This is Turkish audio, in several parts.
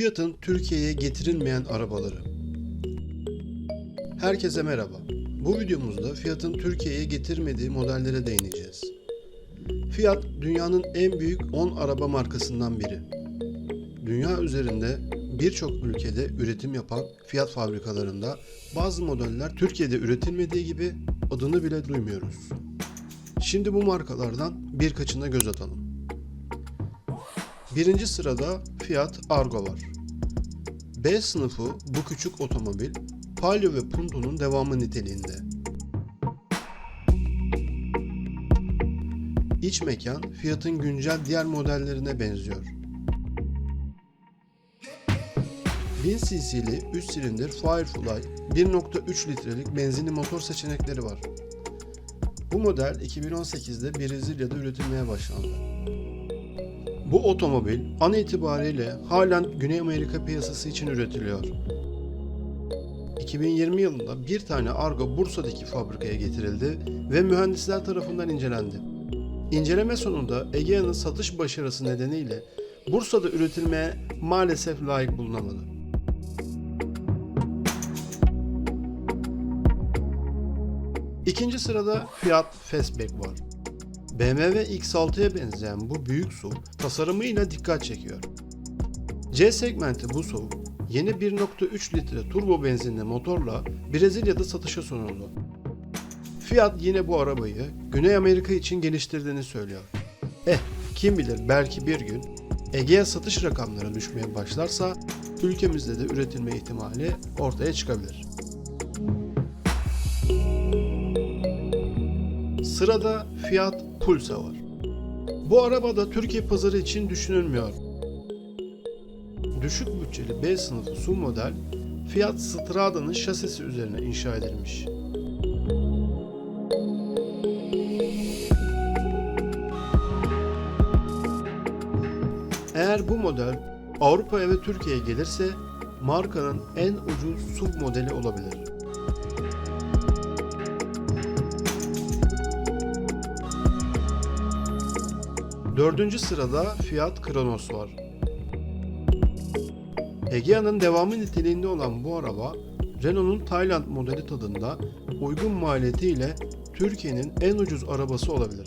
Fiat'ın Türkiye'ye getirilmeyen arabaları. Herkese merhaba. Bu videomuzda Fiat'ın Türkiye'ye getirmediği modellere değineceğiz. Fiat dünyanın en büyük 10 araba markasından biri. Dünya üzerinde birçok ülkede üretim yapan Fiat fabrikalarında bazı modeller Türkiye'de üretilmediği gibi adını bile duymuyoruz. Şimdi bu markalardan birkaçına göz atalım. Birinci sırada Fiat Argo var. B sınıfı bu küçük otomobil Palio ve Punto'nun devamı niteliğinde. İç mekan Fiat'ın güncel diğer modellerine benziyor. 1000 cc'li 3 silindir Firefly 1.3 litrelik benzinli motor seçenekleri var. Bu model 2018'de Brezilya'da üretilmeye başlandı. Bu otomobil an itibariyle halen Güney Amerika piyasası için üretiliyor. 2020 yılında bir tane Argo Bursa'daki fabrikaya getirildi ve mühendisler tarafından incelendi. İnceleme sonunda Egea'nın satış başarısı nedeniyle Bursa'da üretilmeye maalesef layık bulunamadı. İkinci sırada Fiat Fastback var. BMW X6'ya benzeyen bu büyük SUV tasarımıyla dikkat çekiyor. C segmenti bu SUV yeni 1.3 litre turbo benzinli motorla Brezilya'da satışa sunuldu. Fiat yine bu arabayı Güney Amerika için geliştirdiğini söylüyor. Eh kim bilir belki bir gün Egea satış rakamları düşmeye başlarsa ülkemizde de üretilme ihtimali ortaya çıkabilir. Sırada Fiat Pulse var. Bu araba da Türkiye pazarı için düşünülmüyor. Düşük bütçeli B sınıfı SUV model Fiat Strada'nın şasisi üzerine inşa edilmiş. Eğer bu model Avrupa'ya ve Türkiye'ye gelirse markanın en ucuz SUV modeli olabilir. Dördüncü sırada Fiat Kronos var. Egea'nın devamı niteliğinde olan bu araba, Renault'un Tayland modeli tadında uygun maliyetiyle Türkiye'nin en ucuz arabası olabilir.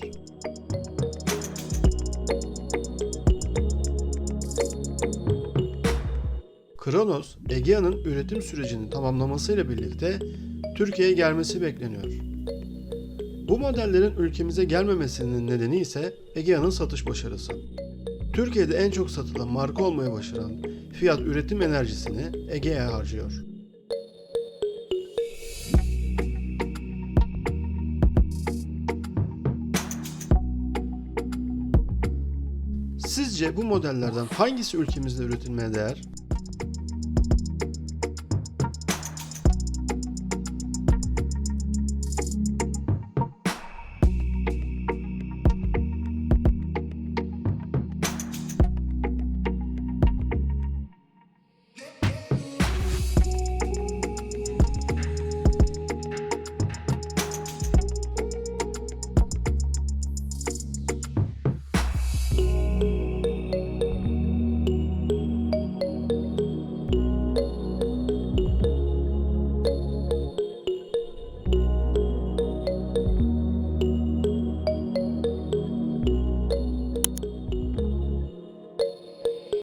Kronos, Egea'nın üretim sürecini tamamlamasıyla birlikte Türkiye'ye gelmesi bekleniyor. Bu modellerin ülkemize gelmemesinin nedeni ise Egea'nın satış başarısı. Türkiye'de en çok satılan marka olmayı başaran Fiat üretim enerjisini Egea'ya harcıyor. Sizce bu modellerden hangisi ülkemizde üretilmeye değer?